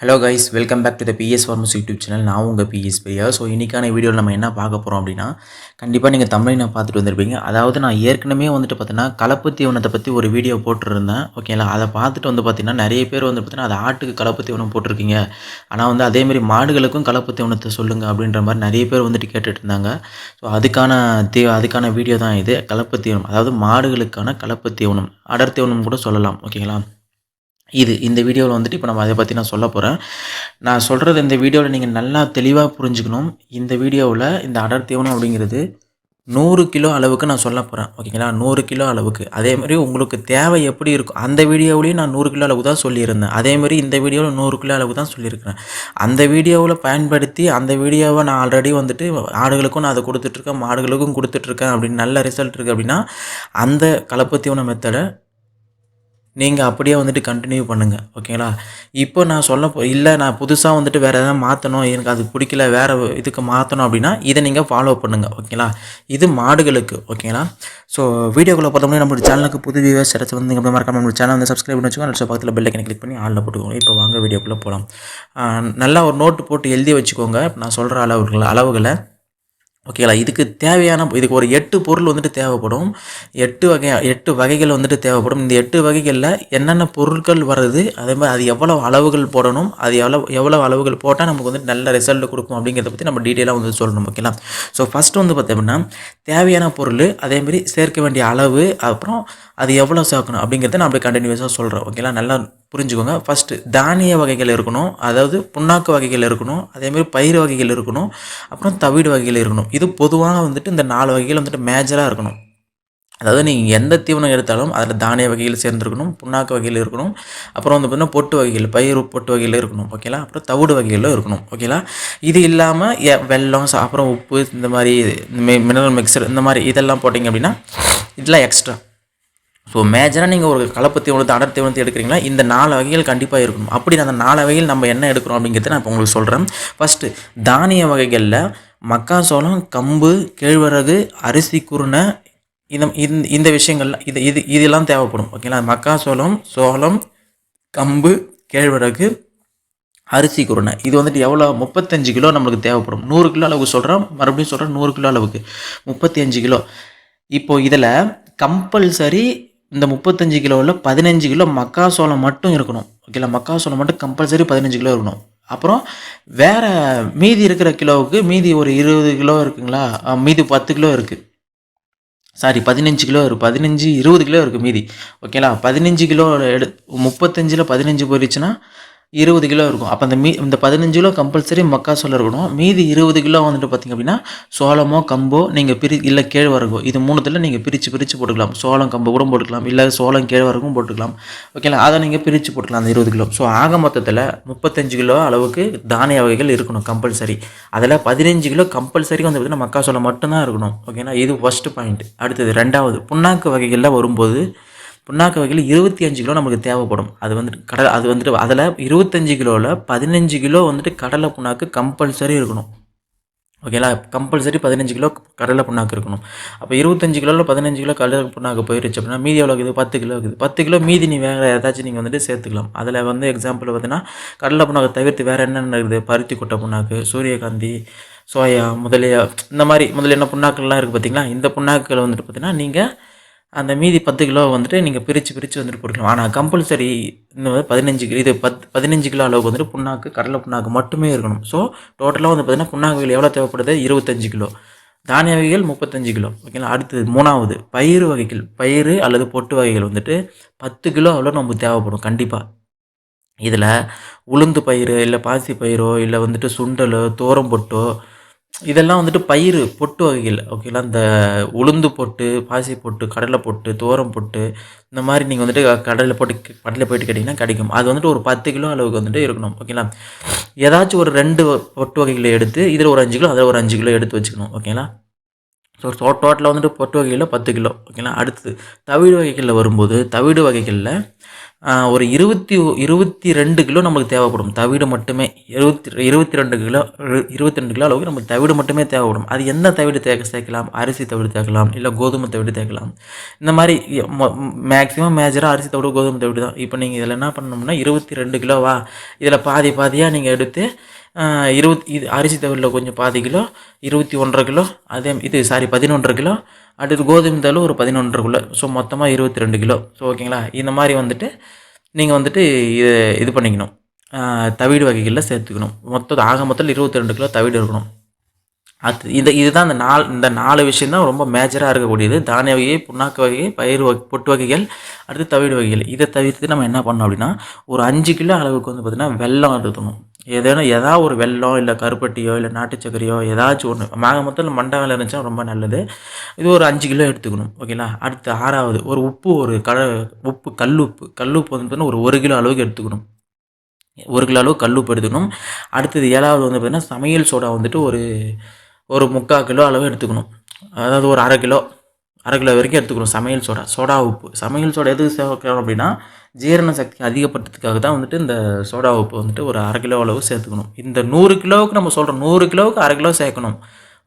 Hello guys welcome back to the PS farmers YouTube channel நான் உங்கள் PS Priya so இன்றைக்கான வீடியோவில் நம்ம என்ன பார்க்க போகிறோம் அப்படின்னா கண்டிப்பாக நீங்கள் தமிழை நான் பார்த்துட்டு வந்திருப்பீங்க. அதாவது நான் ஏற்கனவே வந்துட்டு பார்த்தீங்கன்னா கலப்பு தீவனத்தை பற்றி ஒரு வீடியோ போட்டிருந்தேன். ஓகேங்களா அதை பார்த்துட்டு வந்து பார்த்தீங்கன்னா நிறைய பேர் வந்து பார்த்தீங்கன்னா அது ஆட்டுக்கு கலப்பு தீவனம் போட்டிருக்கீங்க. ஆனால் வந்து அதேமாரி மாடுகளுக்கும் கலப்பு தீவனத்தை சொல்லுங்கள் அப்படின்ற மாதிரி நிறைய பேர் வந்துட்டு கேட்டுட்டு இருந்தாங்க. ஸோ அதுக்கான தீ அதுக்கான வீடியோ தான் இது. கலப்பு தீவனம் அதாவது மாடுகளுக்கான கலப்பு தீவனம் அடர் தீவனம் கூட சொல்லலாம். ஓகேங்களா இது இந்த வீடியோவில் வந்துட்டு இப்போ நம்ம அதை பற்றி நான் சொல்ல போகிறேன் நான் சொல்கிறது இந்த வீடியோவில் நீங்கள் நல்லா தெளிவாக புரிஞ்சுக்கணும். இந்த வீடியோவில் இந்த அடர் தீவனம் அப்படிங்கிறது நூறு கிலோ அளவுக்கு நான் சொல்ல போகிறேன் ஓகேங்களா? நூறு கிலோ அளவுக்கு. அதேமாதிரி உங்களுக்கு தேவை எப்படி இருக்கும் அந்த வீடியோவிலையும் நான் நூறு கிலோ அளவு தான் சொல்லியிருந்தேன். அதேமாதிரி இந்த வீடியோவில் நூறு கிலோ அளவு தான் சொல்லியிருக்கிறேன். அந்த வீடியோவில் பயன்படுத்தி அந்த வீடியோவை நான் ஆல்ரெடி வந்துட்டு ஆடுகளுக்கும் நான் அதை கொடுத்துட்ருக்கேன் மாடுகளுக்கும் கொடுத்துட்ருக்கேன் அப்படின்னு நல்ல ரிசல்ட் இருக்குது அப்படின்னா அந்த கலப்பு தீவன மெத்தடை நீங்கள் அப்படியே வந்துட்டு கண்டினியூ பண்ணுங்கள் ஓகேங்களா இப்போ நான் சொல்ல போ இல்லை நான் புதுசாக வந்துட்டு வேறு எதாவது மாற்றணும் எனக்கு அது பிடிக்கல வேறு இதுக்கு மாற்றணும் அப்படின்னா இதை நீங்கள் ஃபாலோ பண்ணுங்கள் ஓகேங்களா இது மாடுகளுக்கு ஓகேங்களா ஸோ வீடியோக்குள்ளே பார்த்தோம்னா நம்மளோட சேனலுக்கு புது வியூவர்ஸ் இடத்து வந்து நீங்கள் மறக்காம நம்ம சேனல் வந்து சப்ஸ்கிரைப் பண்ணி வச்சுக்கோங்க. அடுத்த பக்கத்தில் பெல்லைக்கனை கிளிக் பண்ணி ஆளில் போட்டுக்கோங்க. இப்போ வாங்க வீடியோக்குள்ளே போகலாம் நல்லா ஒரு நோட்டு போட்டு எழுதி வச்சுக்கோங்க. நான் சொல்கிற அளவுகளை அளவுகளை. ஓகேங்களா? இதுக்கு தேவையான இதுக்கு ஒரு எட்டு பொருள் வந்துட்டு தேவைப்படும். எட்டு வகை எட்டு வகைகள் வந்துட்டு தேவைப்படும். இந்த எட்டு வகைகளில் என்னென்ன பொருட்கள் வருது அதே மாதிரி அது எவ்வளோ அளவுகள் போடணும் அது எவ்வளோ எவ்வளோ அளவுகள் போட்டால் நமக்கு வந்துட்டு நல்ல ரிசல்ட் கொடுக்கும் அப்படிங்கிறத பற்றி நம்ம டீட்டெயிலாக வந்து சொல்லணும் ஓகேங்களா? ஸோ ஃபஸ்ட்டு வந்து பார்த்தோம்னா தேவையான பொருள் அதேமாரி சேர்க்க வேண்டிய அளவு அப்புறம் அது எவ்வளோ சேர்க்கணும் அப்படிங்கிறத நான் அப்படியே கண்டினியூஸாக சொல்கிறேன் ஓகேங்களா நல்லா புரிஞ்சுக்கோங்க. ஃபஸ்ட்டு தானிய வகைகள் இருக்கணும். அதாவது புண்ணாக்கு வகைகள் இருக்கணும். அதேமாதிரி பயிர் வகைகள் இருக்கணும். அப்புறம் தவிடு வகைகள் இருக்கணும். இது பொதுவாக வந்துட்டு இந்த நாலு வகைகள் வந்துட்டு மேஜராக இருக்கணும். அதாவது நீங்கள் எந்த தீவனம் எடுத்தாலும் அதில் தானிய வகைகள் சேர்ந்துருக்கணும் புண்ணாக்கு வகையில் இருக்கணும். அப்புறம் வந்து பார்த்திங்கன்னா பொட்டு வகைகள் பயிர் பொட்டு வகையில் இருக்கணும். ஓகேலா அப்புறம் தவிடு வகைகளும் இருக்கணும். ஓகேலா இது இல்லாமல் வெல்லம் அப்புறம் உப்பு இந்த மாதிரி மினரல் மிக்சர் இந்த மாதிரி இதெல்லாம் போட்டிங்க அப்படின்னா இதெல்லாம் எக்ஸ்ட்ரா ஸோ மேஜராக நீங்கள் ஒரு கலப்பு தீவனத்தை அடர் தீவனத்தை எடுக்கிறீங்களா? இந்த நாலு வகைகள் கண்டிப்பாக இருக்கணும். அப்படி அந்த நாலு வகையில் நம்ம என்ன எடுக்கிறோம் அப்படிங்கிறத நான் இப்போ உங்களுக்கு சொல்கிறேன் ஃபஸ்ட்டு தானிய வகைகளில் மக்காசோளம் கம்பு கேழ்வரகு அரிசி குருணை இந்த இந்த விஷயங்கள்லாம் இது இது இதெல்லாம் தேவைப்படும். ஓகேங்களா மக்காசோளம் சோளம் கம்பு கேழ்வரகு அரிசி குருணை. இது வந்துட்டு எவ்வளோ முப்பத்தஞ்சு கிலோ நம்மளுக்கு தேவைப்படும். நூறு கிலோ அளவுக்கு சொல்கிறோம் மறுபடியும் சொல்கிறேன் நூறு கிலோ அளவுக்கு. முப்பத்தி அஞ்சு கிலோ. இப்போது இதில் கம்பல்சரி இந்த முப்பத்தஞ்சு கிலோவில் பதினஞ்சு கிலோ மக்காசோளம் மட்டும் இருக்கணும். ஓகேங்களா மக்காசோளம் மட்டும் கம்பல்சரி பதினஞ்சு கிலோ இருக்கணும். அப்புறம் வேறு மீதி இருக்கிற கிலோவுக்கு மீதி ஒரு இருபது கிலோ இருக்குங்களா? மீதி பத்து கிலோ இருக்குது சாரி பதினஞ்சு கிலோ இருக்குது பதினஞ்சு இருபது கிலோ இருக்குது மீதி. ஓகேங்களா பதினஞ்சு கிலோ எடு முப்பத்தஞ்சில் பதினஞ்சு போயிடுச்சுன்னா இருபது கிலோ இருக்கும். அப்போ அந்த மீ இந்த பதினஞ்சு கிலோ கம்பல்சரி மக்காசோளம் இருக்கணும். மீதி இருபது கிலோ வந்துட்டு பார்த்திங்க அப்படின்னா சோளமோ கம்போ நீங்கள் பிரி இல்லை கேழ்வரகோ இது மூணுத்தில் நீங்கள் பிரித்து பிரித்து போட்டுக்கலாம். சோளம் கம்பு கூட போட்டுக்கலாம். இல்லை சோளம் கேழ்வரகும் போட்டுக்கலாம். ஓகேங்களா அதை நீங்கள் பிரித்து போட்டுக்கலாம் அந்த இருபது கிலோ. ஸோ ஆக மொத்தத்தில் முப்பத்தஞ்சு கிலோ அளவுக்கு தானிய வகைகள் இருக்கணும் கம்பல்சரி அதில் பதினஞ்சு கிலோ கம்பல்சரி வந்து பார்த்திங்கன்னா மக்காசோளம் மட்டும்தான் இருக்கணும். ஓகேங்களா இது ஃபஸ்ட்டு பாயிண்ட் அடுத்தது ரெண்டாவது புண்ணாக்கு வகைகளில் வரும்போது புண்ணாக்கு வகையில் இருபத்தி அஞ்சு கிலோ நமக்கு தேவைப்படும். அது வந்துட்டு கடலை அது வந்துட்டு அதில் இருபத்தஞ்சு கிலோவில் பதினஞ்சு கிலோ வந்துட்டு கடலை புண்ணாக்கு கம்பல்சரி இருக்கணும். ஓகேங்களா கம்பல்சரி பதினஞ்சு கிலோ கடலை புண்ணாக்கு இருக்கணும். அப்போ இருபத்தஞ்சு கிலோவில் பதினஞ்சு கிலோ கடலை புண்ணாக்கு போயிருச்சு அப்படின்னா மீதி எவ்வளோ இருக்குது பத்து கிலோ இருக்குது பத்து கிலோ மீதி நீ வேறு ஏதாச்சும் நீங்கள் வந்துட்டு சேர்த்துக்கலாம். அதில் வந்து எக்ஸாம்பிள் பார்த்தீங்கன்னா கடலை புண்ணாக்கு தவிர்த்து வேறு என்னென்ன இருக்குது? பருத்தி கொட்டை புண்ணாக்கு சூரியகாந்தி சோயா முதலிய இந்த மாதிரி முதலிய புண்ணாக்கள்லாம் இருக்குது பார்த்தீங்களா? இந்த புண்ணாக்குகளை வந்துட்டு பார்த்தீங்கன்னா நீங்கள் அந்த மீதி பத்து கிலோ வந்துட்டு நீங்கள் பிரித்து பிரித்து வந்துட்டு போட்டுக்கலாம். ஆனால் கம்பல்சரி இந்த மாதிரி பதினஞ்சு இது பத் பதினஞ்சு கிலோ அளவுக்கு வந்துட்டு புண்ணாக்கு கடலை புண்ணாக்கு மட்டுமே இருக்கணும். ஸோ டோட்டலாக வந்து பார்த்திங்கன்னா புண்ணாக்குகள் எவ்வளோ தேவைப்படுது? இருபத்தஞ்சு கிலோ. தானிய வகைகள் முப்பத்தஞ்சு கிலோ. ஓகேங்களா அடுத்தது மூணாவது பயிர் வகைகள். பயிர் அல்லது பொட்டு வகைகள் வந்துட்டு பத்து கிலோ அவ்வளோ நமக்கு தேவைப்படும் கண்டிப்பாக இதில் உளுந்து பயிர் இல்லை பாசி பயிரோ இல்லை வந்துட்டு சுண்டலோ தோரம் பொட்டோ இதெல்லாம் வந்துட்டு பயிர் பொட்டு வகைகள் ஓகேங்களா இந்த உளுந்து பொட்டு பாசி பொட்டு கடலை பொட்டு தோரம் பொட்டு இந்த மாதிரி நீங்கள் வந்துட்டு கடலில் போட்டு கடலில் போயிட்டு கேட்டிங்கன்னா கிடைக்கும். அது வந்துட்டு ஒரு பத்து கிலோ அளவுக்கு வந்துட்டு இருக்கணும் ஓகேங்களா ஏதாச்சும் ஒரு ரெண்டு பொட்டு வகைகளை எடுத்து இதில் ஒரு அஞ்சு கிலோ அதில் ஒரு அஞ்சு கிலோ எடுத்து வச்சுக்கணும் ஓகேங்களா ஸோ டோட்டலாக வந்துட்டு பொட்டு வகைகளில் பத்து கிலோ ஓகேங்களா அடுத்து தவிடு வகைகளில் வரும்போது தவிடு வகைகளில் ஒரு இருபத்தி இருபத்தி ரெண்டு கிலோ நமக்கு தேவைப்படும். தவிடு மட்டுமே. இருபத்தி இருபத்தி ரெண்டு கிலோ இருபத்தி ரெண்டு கிலோ அளவுக்கு நமக்கு தவிடு மட்டுமே தேவைப்படும். அது எந்த தவிடு தே சேர்க்கலாம் அரிசி தவிடு தேக்கலாம் இல்லை கோதுமை தவிடு தேக்கலாம் இந்த மாதிரி மேக்ஸிமம் மேஜராக அரிசி தவிடு கோதுமை தவிடு தான். இப்போ நீங்கள் இதில் என்ன பண்ணணும்னா இருபத்தி ரெண்டு கிலோவா? இதில் பாதி பாதியாக நீங்கள் எடுத்து இருபத்தி இது அரிசி தவிடில் கொஞ்சம் பாதி கிலோ இருபத்தி ஒன்றரை கிலோ அதே இது சாரி பதினொன்றரை கிலோ. அடுத்து கோதுமை தவிர ஒரு பதினொன்றரை கிலோ ஸோ மொத்தமாக இருபத்தி ரெண்டு கிலோ ஸோ ஓகேங்களா இந்த மாதிரி வந்துட்டு நீங்கள் வந்துட்டு இது இது பண்ணிக்கணும். தவிடு வகைகளில் சேர்த்துக்கணும். மொத்தம் ஆக மொத்தத்தில் இருபத்தி ரெண்டு கிலோ தவிடு இருக்கணும். அது இந்த இதுதான் இந்த நாலு இந்த நாலு விஷயம் தான் ரொம்ப மேஜராக இருக்கக்கூடியது. தானிய வகை புண்ணாக்கு வகை பயிர் வகை பொட்டு வகைகள் அடுத்து தவிடு வகைகள். இதை தவிர்த்து நம்ம என்ன பண்ணோம் அப்படின்னா ஒரு அஞ்சு கிலோ அளவுக்கு வந்து பார்த்திங்கன்னா வெள்ளம் எடுத்துக்கணும். ஏதேனும் ஏதாவது ஒரு வெல்லம் இல்லை கருப்பட்டியோ இல்லை நாட்டுச்சக்கரையோ ஏதாச்சும் ஒன்று மாக மொத்தத்தில் மண்டை வேலை இருந்துச்சுன்னா ரொம்ப நல்லது. இது ஒரு அஞ்சு கிலோ எடுத்துக்கணும். ஓகேங்களா அடுத்து ஆறாவது ஒரு உப்பு ஒரு கட உப்பு கல் உப்பு. கல் உப்பு வந்து பார்த்தீங்கன்னா ஒரு ஒரு கிலோ அளவுக்கு எடுத்துக்கணும். ஒரு கிலோ அளவு கல் உப்பு எடுத்துக்கணும். அடுத்தது ஏழாவது வந்து பார்த்திங்கன்னா சமையல் சோடா வந்துட்டு ஒரு ஒரு முக்கால் கிலோ அளவு எடுத்துக்கணும். அதாவது ஒரு அரை கிலோ. அரை கிலோ வரைக்கும் எடுத்துக்கணும். சமையல் சோடா சோடா உப்பு. சமையல் சோடா எது சேர்க்கணும் அப்படின்னா ஜீரண சக்தி அதிகப்படுத்துறதுக்காக தான் வந்துட்டு இந்த சோடா உப்பு வந்துட்டு ஒரு அரை கிலோ அளவு சேர்த்துக்கணும். இந்த நூறு கிலோவுக்கு நம்ம சொல்கிறோம் நூறு கிலோவுக்கு அரை கிலோ சேர்க்கணும்.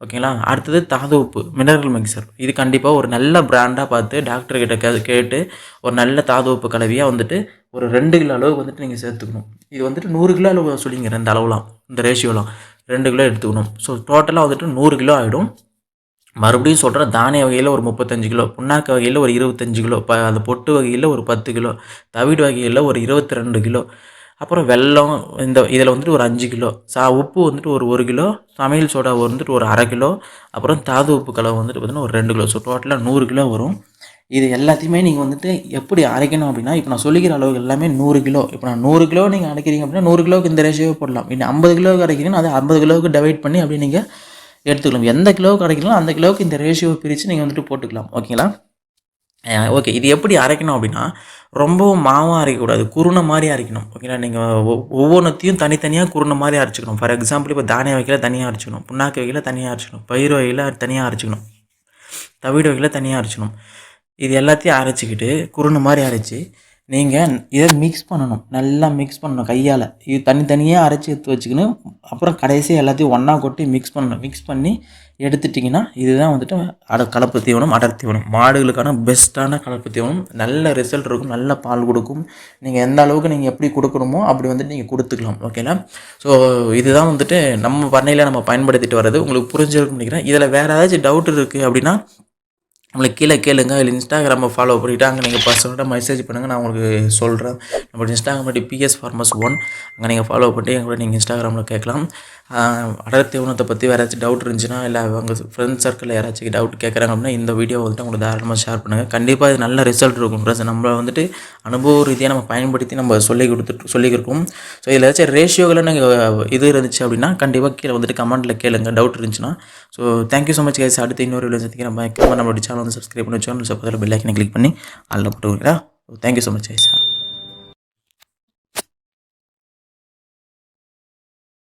ஓகேங்களா? அடுத்தது தாது உப்பு மினரல் மிக்சர். இது கண்டிப்பாக ஒரு நல்ல பிராண்டாக பார்த்து டாக்டர்கிட்ட கே கேட்டு ஒரு நல்ல தாது உப்பு கலவையாக வந்துட்டு ஒரு ரெண்டு கிலோ அளவுக்கு வந்துட்டு நீங்கள் சேர்த்துக்கணும். இது வந்துட்டு நூறு கிலோ அளவு சொல்லிங்க ரெண்டு அளவுலாம் இந்த ரேஷியோலாம் ரெண்டு கிலோ எடுத்துக்கணும். ஸோ டோட்டலாக வந்துட்டு நூறு கிலோ ஆகிடும் மறுபடியும் சொல்கிறேன் தானிய வகையில் ஒரு முப்பத்தஞ்சு கிலோ புண்ணாக்கு வகையில் ஒரு இருபத்தஞ்சு கிலோ ப அந்த பொட்டு வகையில் ஒரு பத்து கிலோ தவிடு வகையில் ஒரு இருபத்தி ரெண்டு கிலோ அப்புறம் வெல்லம் இந்த இதில் வந்துட்டு ஒரு அஞ்சு கிலோ சா உப்பு வந்துட்டு ஒரு ஒரு கிலோ சமையல் சோடா வந்துட்டு ஒரு அரை கிலோ அப்புறம் தாது உப்பு கலவை வந்துட்டு பார்த்திங்கன்னா ஒரு ரெண்டு கிலோ ஸோ டோட்டலாக நூறு கிலோ வரும். இது எல்லாத்தையுமே நீங்கள் வந்துட்டு எப்படி அரைக்கணும் அப்படின்னா இப்போ நான் சொல்லிக்கிற அளவுக்கு எல்லாமே நூறு கிலோ இப்போ நான் நூறு கிலோ நீங்கள் அரைக்கிறீங்க அப்படின்னா நூறு கிலோவுக்கு இந்த ரேஷியோ போடலாம். இன்னும் ஐம்பது கிலோவுக்கு அரைக்கிறீங்கன்னா அதை ஐம்பது கிலோவுக்கு டிவைட் பண்ணி அப்படி நீங்கள் எடுத்துக்கலாம். எந்த கிலோவுக்கு அரைக்கலாம் அந்த கிலோவுக்கு இந்த ரேஷியோ பிரித்து நீங்கள் வந்துட்டு போட்டுக்கலாம். ஓகேங்களா ஓகே இது எப்படி அரைக்கணும் அப்படின்னா ரொம்பவும் மாவாக அரைக்கக்கூடாது. குருணை மாதிரி அரைக்கணும். ஓகேங்களா நீங்கள் ஒவ்வொன்றத்தையும் தனித்தனியாக குருணை மாதிரி அரைச்சிக்கணும். ஃபார் எக்ஸாம்பிள் இப்போ தானிய வகையில் தனியாக அரைச்சிக்கணும். புண்ணாக்கு வகையில் தனியாக அரைச்சிக்கணும். பயிர் வகையில் தனியாக அரைச்சிக்கணும். தவிடு வகையில் தனியாக அரைச்சிக்கணும். இது எல்லாத்தையும் அரைச்சிக்கிட்டு குருணை மாதிரி அரைச்சி நீங்கள் இதை மிக்ஸ் பண்ணணும். நல்லா மிக்ஸ் பண்ணணும் கையால். இது தனித்தனியாக அரைச்சி எடுத்து வச்சுக்கின்னு அப்புறம் கடைசியாக எல்லாத்தையும் ஒன்றா கொட்டி மிக்ஸ் பண்ணணும் மிக்ஸ் பண்ணி எடுத்துட்டிங்கன்னா இதுதான் வந்துட்டு அட கலப்பு தீவனம் அடர் தீவனம். மாடுகளுக்கான பெஸ்ட்டான கலப்பு தீவனம். நல்ல ரிசல்ட் இருக்கும் நல்ல பால் கொடுக்கும். நீங்கள் எந்த அளவுக்கு நீங்கள் எப்படி கொடுக்கணுமோ அப்படி வந்துட்டு நீங்கள் கொடுத்துக்கலாம். ஓகேங்களா ஸோ இதுதான் வந்துட்டு நம்ம பண்ணையில் நம்ம பயன்படுத்திட்டு வர்றது. உங்களுக்கு புரிஞ்சிருக்கும் நினைக்கிறேன். இதில் வேறு ஏதாச்சும் டவுட் இருக்குது அப்படின்னா நம்மளுக்கு கீழே கேளுங்க இல்லை இன்ஸ்டாகிராமை ஃபாலோ பண்ணிவிட்டு அங்கே நீங்கள் பர்சனலாக மெசேஜ் பண்ணுங்கள் நான் உங்களுக்கு சொல்கிறேன் நம்ம இன்ஸ்டாகிராம் பற்றி பிஎஸ் ஃபார்மஸ் ஒன் அங்கே நீங்கள் ஃபாலோ பண்ணிட்டு கூட நீங்கள் இன்ஸ்டாகிராமில் கேட்கலாம். ஆஹ் அடர் தீவனத்தை பற்றி வேறு ஏதாச்சும் டவுட் இருந்துச்சுன்னா இல்லை அவங்க ஃப்ரெண்ட்ஸ் சர்க்கிளில் யாராச்சும் டவுட் கேட்குறாங்க அப்படின்னா இந்த வீடியோ வந்துட்டு உங்களுக்கு தாராளமாக ஷேர் பண்ணுங்கள் கண்டிப்பாக இது நல்ல ரிசல்ட் இருக்கும் ப்ளஸ் நம்மளை வந்துட்டு அனுபவ ரீதியாக நம்ம பயன்படுத்தி நம்ம சொல்லி கொடுத்துட்டு சொல்லியிருக்கோம் ஸோ இதில் ஏதாச்சும் ரேஷியோவில் நீங்கள் இது இருந்துச்சு அப்படின்னா கண்டிப்பாக கீழே வந்துட்டு கமெண்ட்டில் கேளுங்க டவுட் இருந்துச்சுன்னா. So thank you so much guys அடுத்து இன்னொரு வீடியோ சந்திக்கிறேன். நம்ம நம்மளோட சேனல் சேனல் வந்து சப்ஸ்கிரைப் பண்ணி. சேனல் பக்கத்தில் பெல் ஐக்கனை கிளிக் பண்ணி அதில் போட்டு தேங்க்யூ ஸோ மச் ஐசா